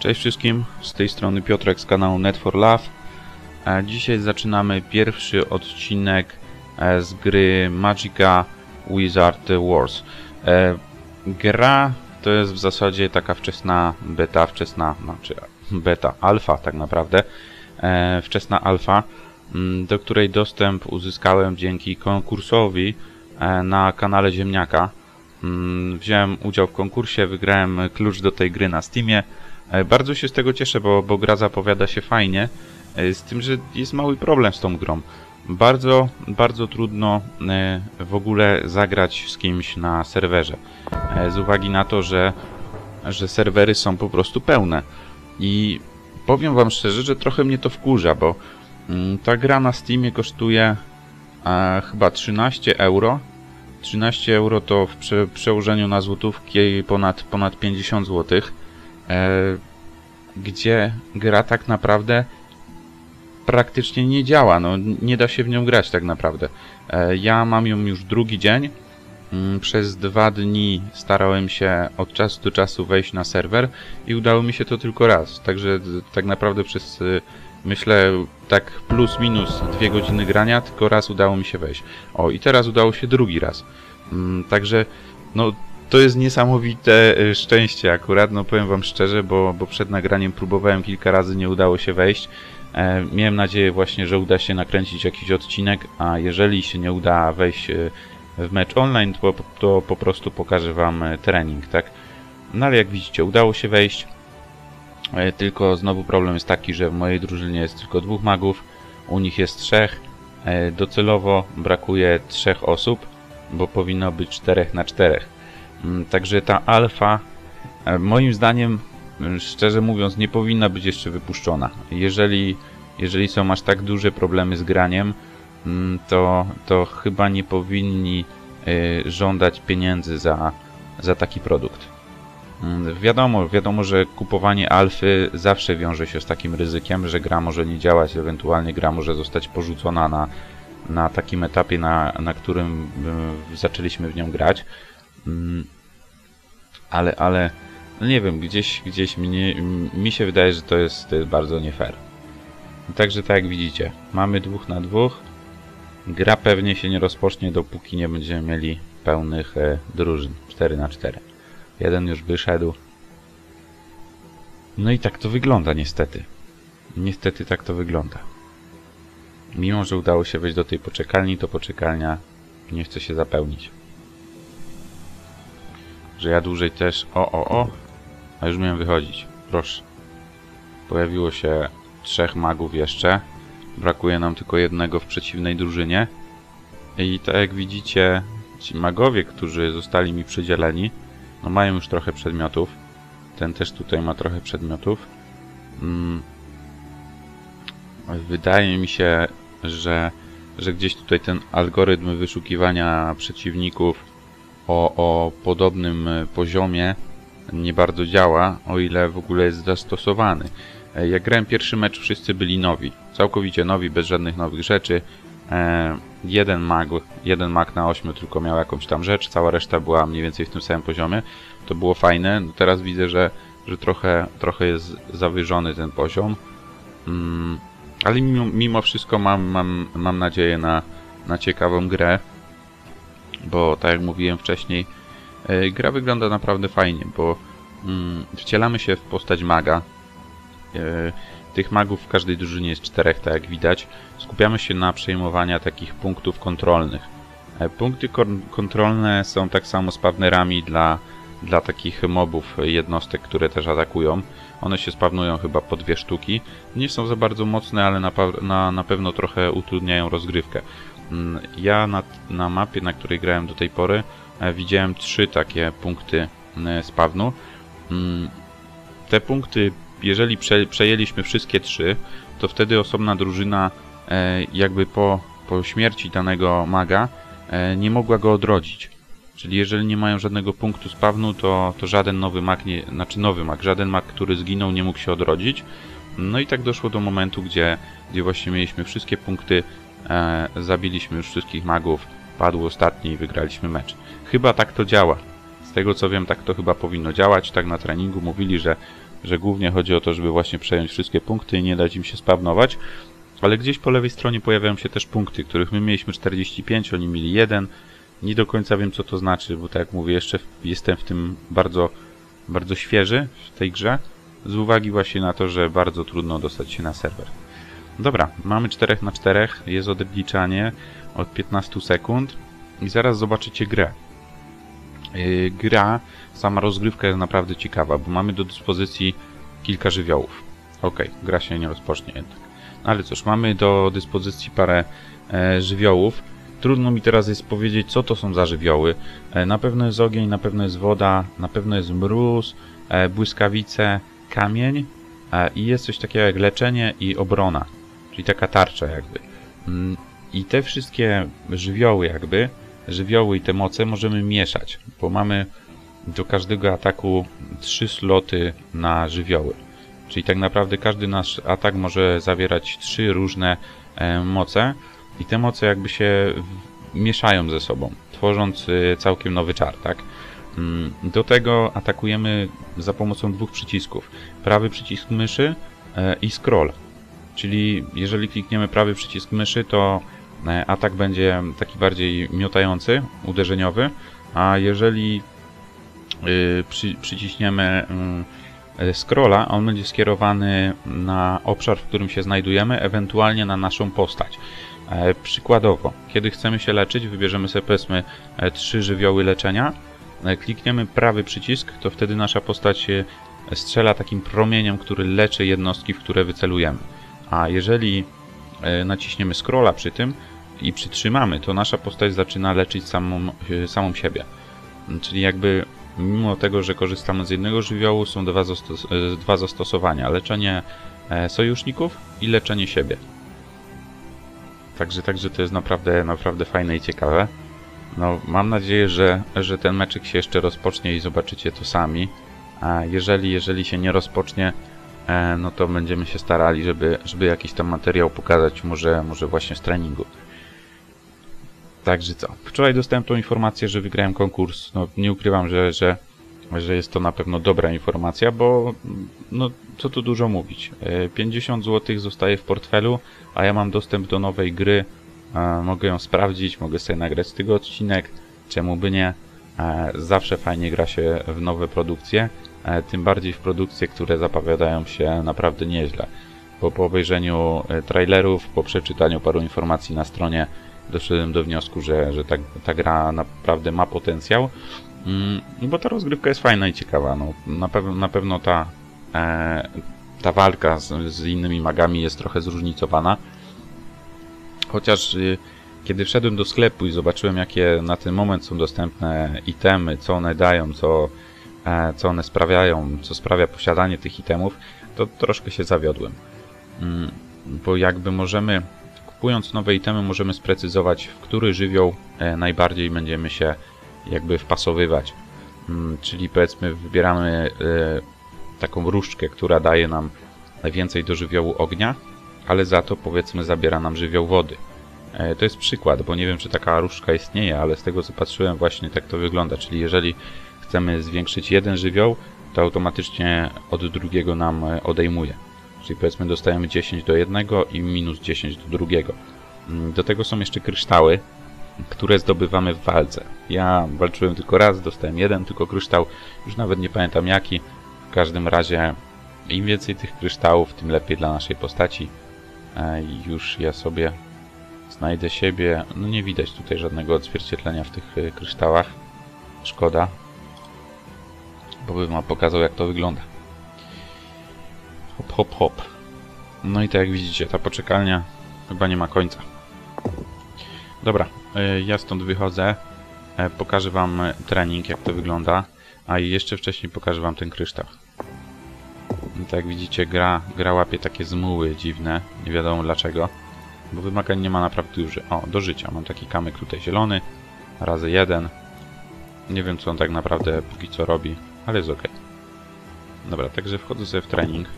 Cześć wszystkim, z tej strony Piotrek z kanału Net for Love. E, Dzisiaj zaczynamy pierwszy odcinek e, z gry Magica Wizard Wars. E, Gra to jest w zasadzie taka wczesna beta, wczesna, znaczy beta, alfa tak naprawdę, wczesna alfa, m, do której dostęp uzyskałem dzięki konkursowi na kanale Ziemniaka. Mm, Wziąłem udział w konkursie, wygrałem klucz do tej gry na Steamie. E, Bardzo się z tego cieszę, bo, bo gra zapowiada się fajnie. e, Z tym, że jest mały problem z tą grą. Bardzo, bardzo trudno e, w ogóle zagrać z kimś na serwerze. Z uwagi na to, że, że serwery są po prostu pełne. I powiem Wam szczerze, że trochę mnie to wkurza, bo mm, ta gra na Steamie kosztuje e, chyba 13 euro. 13 euro to w prze, przełożeniu na złotówki ponad, ponad 50 złotych gdzie gra tak naprawdę praktycznie nie działa. No, nie da się w nią grać tak naprawdę. E, ja mam ją już drugi dzień. Mm, Przez dwa dni starałem się od czasu do czasu wejść na serwer i udało mi się to tylko raz. Także tak naprawdę przez y, myślę tak plus minus dwie godziny grania tylko raz udało mi się wejść. O i teraz udało się drugi raz. Mm, Także no to jest niesamowite y, szczęście akurat, no powiem wam szczerze, bo, bo przed nagraniem próbowałem kilka razy, nie udało się wejść. E, miałem nadzieję właśnie, że uda się nakręcić jakiś odcinek, a jeżeli się nie uda wejść y, w mecz online, to, to po prostu pokażę wam y, trening, tak? No ale jak widzicie, udało się wejść. E, Tylko znowu problem jest taki, że w mojej drużynie jest tylko dwóch magów, u nich jest trzech. E, Docelowo brakuje trzech osób, bo powinno być czterech na czterech. Mm, Także ta alfa, e, moim zdaniem, m, szczerze mówiąc, nie powinna być jeszcze wypuszczona. Jeżeli, jeżeli są aż tak duże problemy z graniem, mm, to, to chyba nie powinni y, żądać pieniędzy za, za taki produkt. Mm, Wiadomo, wiadomo, że kupowanie alfy zawsze wiąże się z takim ryzykiem, że gra może nie działać, ewentualnie gra może zostać porzucona na, na takim etapie, na, na którym zaczęliśmy w nią grać. Mm, ale, ale no nie wiem, gdzieś, gdzieś mnie, mi się wydaje, że to jest, to jest bardzo nie fair. Także tak jak widzicie, mamy dwóch na dwóch. Gra pewnie się nie rozpocznie, dopóki nie będziemy mieli pełnych e, drużyn 4 na 4 Jeden już wyszedł. No i tak to wygląda niestety. Niestety tak to wygląda. Mimo, że udało się wejść do tej poczekalni, to poczekalnia nie chce się zapełnić że ja dłużej też... O, o, o! A już miałem wychodzić. Proszę. Pojawiło się trzech magów jeszcze. Brakuje nam tylko jednego w przeciwnej drużynie. I tak jak widzicie, ci magowie, którzy zostali mi przydzieleni, no mają już trochę przedmiotów. Ten też tutaj ma trochę przedmiotów. Mm. Wydaje mi się, że, że gdzieś tutaj ten algorytm wyszukiwania przeciwników o, o podobnym e, poziomie nie bardzo działa, o ile w ogóle jest zastosowany. E, Jak grałem pierwszy mecz, wszyscy byli nowi. Całkowicie nowi, bez żadnych nowych rzeczy. E, jeden mag, jeden mag na 8 tylko miał jakąś tam rzecz, cała reszta była mniej więcej w tym samym poziomie. To było fajne. No teraz widzę, że, że trochę, trochę jest zawyżony ten poziom. Mm, ale mimo, mimo wszystko mam, mam, mam nadzieję na, na ciekawą grę bo tak jak mówiłem wcześniej, e, gra wygląda naprawdę fajnie, bo mm, wcielamy się w postać maga. E, Tych magów w każdej drużynie jest czterech, tak jak widać. Skupiamy się na przejmowaniu takich punktów kontrolnych. E, Punkty kon- kontrolne są tak samo spawnerami dla, dla takich mobów, jednostek, które też atakują. One się spawnują chyba po dwie sztuki. Nie są za bardzo mocne, ale na, na, na pewno trochę utrudniają rozgrywkę. Mm, Ja na, na mapie, na której grałem do tej pory, e, widziałem trzy takie punkty e, spawnu. Mm, Te punkty, jeżeli prze, przejęliśmy wszystkie trzy, to wtedy osobna drużyna e, jakby po, po śmierci danego maga nie mogła go odrodzić. Czyli jeżeli nie mają żadnego punktu spawnu, to, to żaden nowy mag, nie, znaczy nowy mag, żaden mag, który zginął, nie mógł się odrodzić. No i tak doszło do momentu, gdzie, gdzie właśnie mieliśmy wszystkie punkty e, zabiliśmy już wszystkich magów, padł ostatni i wygraliśmy mecz. Chyba tak to działa. Z tego co wiem, tak to chyba powinno działać. Tak na treningu mówili, że że głównie chodzi o to, żeby właśnie przejąć wszystkie punkty i nie dać im się spawnować. Ale gdzieś po lewej stronie pojawiają się też punkty, których my mieliśmy 45, oni mieli 1. Nie do końca wiem co to znaczy, bo tak jak mówię, jeszcze jestem w tym bardzo, bardzo świeży w tej grze. Z uwagi właśnie na to, że bardzo trudno dostać się na serwer. Dobra, mamy 4 na 4, jest odliczanie od 15 sekund i zaraz zobaczycie grę. Yy, gra, sama rozgrywka jest naprawdę ciekawa, bo mamy do dyspozycji kilka żywiołów. Ok, gra się nie rozpocznie jednak. Ale cóż, mamy do dyspozycji parę e, żywiołów. Trudno mi teraz jest powiedzieć, co to są za żywioły. E, na pewno jest ogień, na pewno jest woda, na pewno jest mróz, e, błyskawice, kamień e, i jest coś takiego jak leczenie i obrona, czyli taka tarcza jakby. Mm, I te wszystkie żywioły jakby, żywioły i te moce możemy mieszać, bo mamy do każdego ataku trzy sloty na żywioły. Czyli tak naprawdę każdy nasz atak może zawierać trzy różne e, moce i te moce jakby się mieszają ze sobą, tworząc e, całkiem nowy czar, tak? Mm, do tego atakujemy za pomocą dwóch przycisków. Prawy przycisk myszy e, i scroll. Czyli jeżeli klikniemy prawy przycisk myszy, to atak będzie taki bardziej miotający, uderzeniowy, a jeżeli przy, przyciśniemy mm, E, scrolla, on będzie skierowany na obszar, w którym się znajdujemy, ewentualnie na naszą postać. E, przykładowo, kiedy chcemy się leczyć, wybierzemy sobie powiedzmy e, trzy żywioły leczenia, klikniemy prawy przycisk, to wtedy nasza postać strzela takim promieniem, który leczy jednostki, w które wycelujemy. A jeżeli naciśniemy scrolla przy tym i przytrzymamy, to nasza postać zaczyna leczyć samą, samą siebie. Czyli jakby mimo tego, że korzystamy z jednego żywiołu, są dwa, zastos e, dwa zastosowania. Leczenie e, sojuszników i leczenie siebie. Także, także to jest naprawdę, naprawdę fajne i ciekawe. No, mam nadzieję, że, że ten meczek się jeszcze rozpocznie i zobaczycie to sami. A jeżeli, jeżeli się nie rozpocznie, e, no to będziemy się starali, żeby, żeby jakiś tam materiał pokazać, może, może właśnie z treningu. Także co? Wczoraj dostałem tą informację, że wygrałem konkurs. No, nie ukrywam, że, że, że jest to na pewno dobra informacja, bo no, co tu dużo mówić. 50 e, zł zostaje w portfelu, a ja mam dostęp do nowej gry. E, mogę ją sprawdzić, mogę sobie nagrać z tego odcinek. Czemu by nie? E, zawsze fajnie gra się w nowe produkcje, tym bardziej w produkcje, które zapowiadają się naprawdę nieźle. Bo po obejrzeniu trailerów, po przeczytaniu paru informacji na stronie doszedłem do wniosku, że, że ta, ta gra naprawdę ma potencjał. Mm, bo ta rozgrywka jest fajna i ciekawa. No, na, pew na pewno ta, e, ta walka z, z, innymi magami jest trochę zróżnicowana. Chociaż y, kiedy wszedłem do sklepu i zobaczyłem, jakie na ten moment są dostępne itemy, co one dają, co, e, co one sprawiają, co sprawia posiadanie tych itemów, to troszkę się zawiodłem. Mm, bo jakby możemy Kupując nowe itemy możemy sprecyzować, w który żywioł e, najbardziej będziemy się jakby wpasowywać. Mm, czyli powiedzmy wybieramy e, taką różdżkę, która daje nam najwięcej do żywiołu ognia, ale za to powiedzmy zabiera nam żywioł wody. E, to jest przykład, bo nie wiem czy taka różdżka istnieje, ale z tego co patrzyłem właśnie tak to wygląda, czyli jeżeli chcemy zwiększyć jeden żywioł, to automatycznie od drugiego nam odejmuje. Czyli powiedzmy dostajemy 10 do jednego i minus 10 do drugiego. Mm, do tego są jeszcze kryształy, które zdobywamy w walce. Ja walczyłem tylko raz, dostałem jeden tylko kryształ, już nawet nie pamiętam jaki. W każdym razie im więcej tych kryształów, tym lepiej dla naszej postaci. E, już ja sobie znajdę siebie. No nie widać tutaj żadnego odzwierciedlenia w tych e, kryształach. Szkoda, bo bym wam pokazał jak to wygląda. Hop, hop, hop. No i tak jak widzicie, ta poczekalnia chyba nie ma końca. Dobra, e, ja stąd wychodzę. E, pokażę wam trening, jak to wygląda. A jeszcze wcześniej pokażę wam ten kryształ. I tak jak widzicie, gra, gra łapie takie zmuły dziwne. Nie wiadomo dlaczego. Bo wymagań nie ma naprawdę duży. O, do życia. Mam taki kamyk tutaj zielony. Razy jeden. Nie wiem, co on tak naprawdę póki co robi, ale jest ok. Dobra, także wchodzę sobie w trening.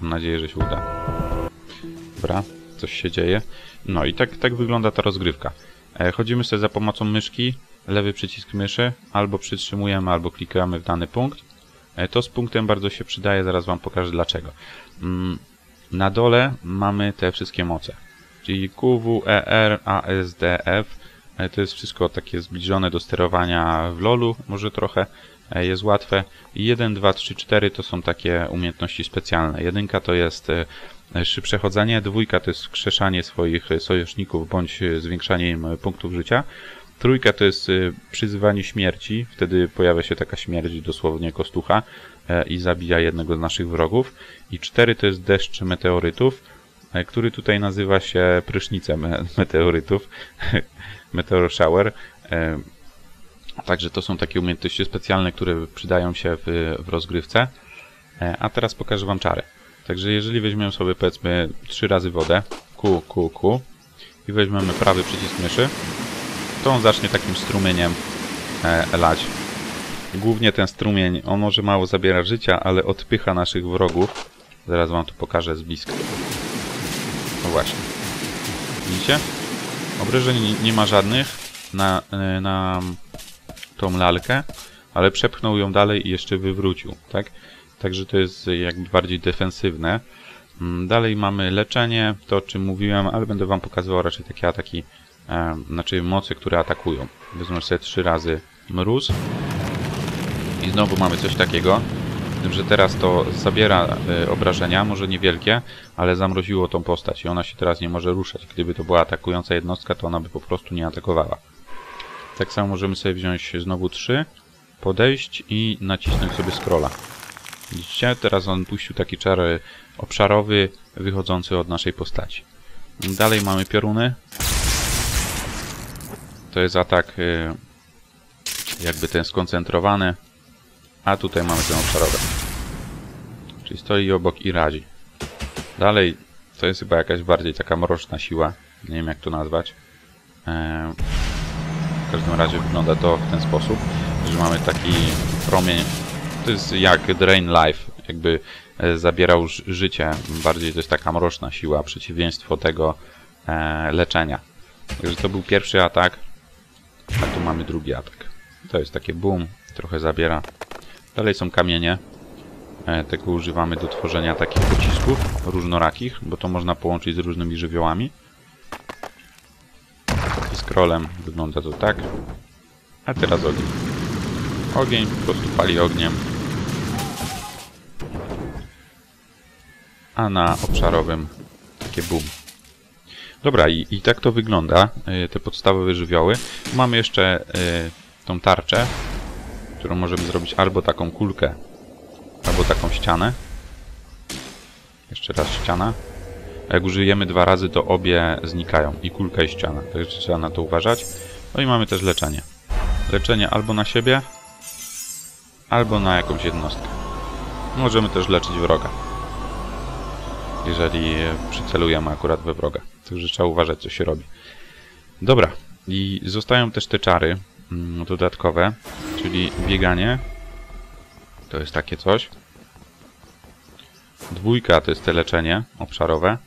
Mam nadzieję, że się uda. Dobra, coś się dzieje. No i tak, tak wygląda ta rozgrywka. E, chodzimy sobie za pomocą myszki, lewy przycisk myszy, albo przytrzymujemy, albo klikamy w dany punkt. E, to z punktem bardzo się przydaje, zaraz Wam pokażę dlaczego. Mm, na dole mamy te wszystkie moce, czyli QW, ER, ASDF. E, to jest wszystko takie zbliżone do sterowania w LoLu, może trochę e, jest łatwe. 1, 2, 3, 4 to są takie umiejętności specjalne. Jedynka to jest szybsze chodzenie, dwójka to jest skrzeszanie swoich sojuszników bądź zwiększanie im punktów życia. Trójka to jest przyzywanie śmierci, wtedy pojawia się taka śmierć dosłownie kostucha i zabija jednego z naszych wrogów. I cztery to jest deszcz meteorytów, który tutaj nazywa się prysznicem meteorytów, meteor shower. Także to są takie umiejętności specjalne, które przydają się w, w rozgrywce. A teraz pokażę Wam czary. Także jeżeli weźmiemy sobie powiedzmy trzy razy wodę, Q, Q, Q i weźmiemy prawy przycisk myszy, to on zacznie takim strumieniem e, lać. Głównie ten strumień, on może mało zabiera życia, ale odpycha naszych wrogów. Zaraz wam to pokażę z bliska. No właśnie. Widzicie? Obrażeń nie, nie ma żadnych na, e, na tą lalkę, ale przepchnął ją dalej i jeszcze wywrócił, tak? Także to jest jakby bardziej defensywne. Mm, dalej mamy leczenie, to o czym mówiłem, ale będę Wam pokazywał raczej takie ataki, e, znaczy mocy, które atakują. Wezmę sobie trzy razy mróz. I znowu mamy coś takiego, tym, że teraz to zabiera e, obrażenia, może niewielkie, ale zamroziło tą postać i ona się teraz nie może ruszać. Gdyby to była atakująca jednostka, to ona by po prostu nie atakowała. Tak samo możemy sobie wziąć znowu trzy, podejść i nacisnąć sobie scrolla. Widzicie? Teraz on puścił taki czar obszarowy, wychodzący od naszej postaci. Dalej mamy pioruny. To jest atak y, jakby ten skoncentrowany. A tutaj mamy ten obszarowy. Czyli stoi obok i radzi. Dalej to jest chyba jakaś bardziej taka mroczna siła. Nie wiem jak to nazwać. E, w każdym razie wygląda to w ten sposób, że mamy taki promień to jest jak Drain Life, jakby e, zabierał życie. Bardziej to jest taka mroczna siła, przeciwieństwo tego e, leczenia. Także to był pierwszy atak, a tu mamy drugi atak. To jest takie boom, trochę zabiera. Dalej są kamienie. E, tego używamy do tworzenia takich pocisków różnorakich, bo to można połączyć z różnymi żywiołami. Scrollem wygląda to tak. A teraz ogień. Ogień po prostu pali ogniem. a na obszarowym takie boom. Dobra, i, i tak to wygląda, e, te podstawowe żywioły. Mamy jeszcze y, tą tarczę, którą możemy zrobić albo taką kulkę, albo taką ścianę. Jeszcze raz ściana. A jak użyjemy dwa razy, to obie znikają, i kulka i ściana, także trzeba na to uważać. No i mamy też leczenie. Leczenie albo na siebie, albo na jakąś jednostkę. Możemy też leczyć wroga jeżeli przycelujemy akurat we wroga. Także trzeba uważać, co się robi. Dobra, i zostają też te czary mm, dodatkowe, czyli bieganie. To jest takie coś. Dwójka to jest te leczenie obszarowe.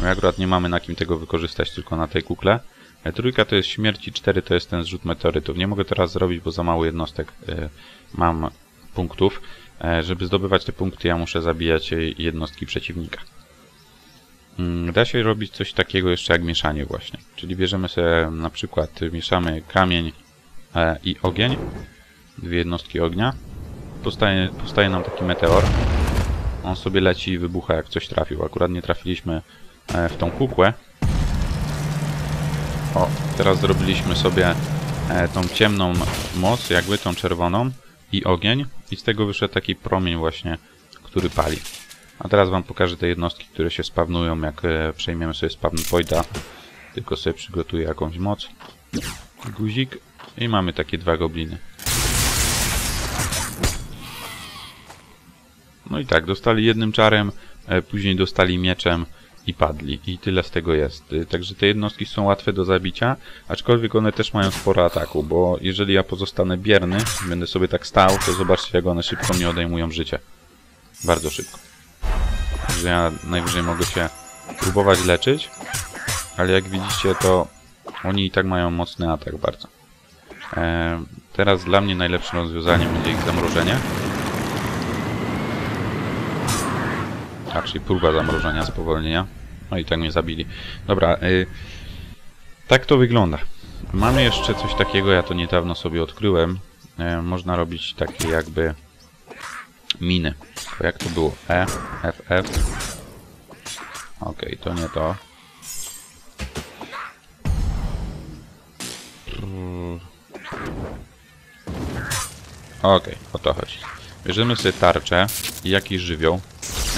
My akurat nie mamy na kim tego wykorzystać, tylko na tej kukle. E, trójka to jest śmierci, cztery to jest ten zrzut meteorytów. Nie mogę teraz zrobić, bo za mało jednostek y, mam punktów. E, żeby zdobywać te punkty, ja muszę zabijać jednostki przeciwnika. Mm, da się robić coś takiego jeszcze jak mieszanie właśnie. Czyli bierzemy sobie na przykład, mieszamy kamień e, i ogień. Dwie jednostki ognia. Powstaje, powstaje nam taki meteor. On sobie leci i wybucha jak coś trafił. Akurat nie trafiliśmy e, w tą kukłę. O, teraz zrobiliśmy sobie tą ciemną moc, jakby tą czerwoną i ogień i z tego wyszedł taki promień właśnie, który pali. A teraz wam pokażę te jednostki, które się spawnują, jak e, przejmiemy sobie spawn pointa. Tylko sobie przygotuję jakąś moc. Guzik i mamy takie dwa gobliny. No i tak, dostali jednym czarem, e, później dostali mieczem, i padli. I tyle z tego jest. Y, także te jednostki są łatwe do zabicia, aczkolwiek one też mają sporo ataku, bo jeżeli ja pozostanę bierny, będę sobie tak stał, to zobaczcie jak one szybko mi odejmują życie. Bardzo szybko. Także ja najwyżej mogę się próbować leczyć, ale jak widzicie to oni i tak mają mocny atak bardzo. E, teraz dla mnie najlepszym rozwiązaniem będzie ich zamrożenie. Czyli próba zamrożenia, spowolnienia. No i tak mnie zabili. Dobra, y, tak to wygląda. Mamy jeszcze coś takiego, ja to niedawno sobie odkryłem. E, można robić takie jakby miny. To jak to było? E, F, F. Okej, to nie to. Okej, o to chodzi. Bierzemy sobie tarczę i jakiś żywioł.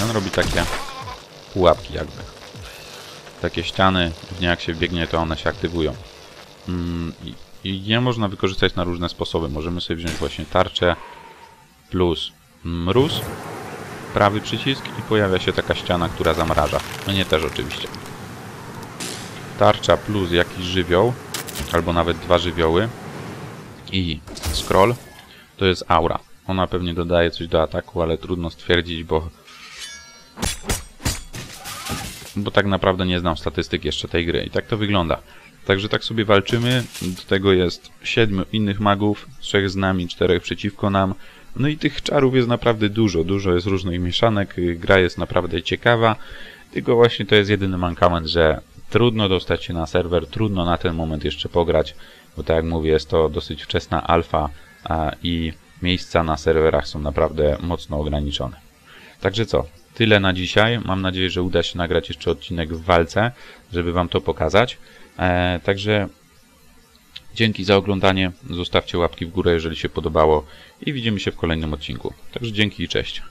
On robi takie pułapki jakby. Takie ściany, w nie jak się biegnie, to one się aktywują. Mm, i, I je można wykorzystać na różne sposoby. Możemy sobie wziąć właśnie tarczę plus mróz, prawy przycisk i pojawia się taka ściana, która zamraża. Mnie też oczywiście. Tarcza plus jakiś żywioł, albo nawet dwa żywioły i scroll to jest aura. Ona pewnie dodaje coś do ataku, ale trudno stwierdzić, bo bo tak naprawdę nie znam statystyk jeszcze tej gry i tak to wygląda. Także tak sobie walczymy, do tego jest siedmiu innych magów, trzech z nami, czterech przeciwko nam. No i tych czarów jest naprawdę dużo, dużo jest różnych mieszanek, gra jest naprawdę ciekawa, tylko właśnie to jest jedyny mankament, że trudno dostać się na serwer, trudno na ten moment jeszcze pograć, bo tak jak mówię, jest to dosyć wczesna alfa i miejsca na serwerach są naprawdę mocno ograniczone. Także co, tyle na dzisiaj. Mam nadzieję, że uda się nagrać jeszcze odcinek w walce, żeby Wam to pokazać. E, także dzięki za oglądanie. Zostawcie łapki w górę, jeżeli się podobało i widzimy się w kolejnym odcinku. Także dzięki i cześć.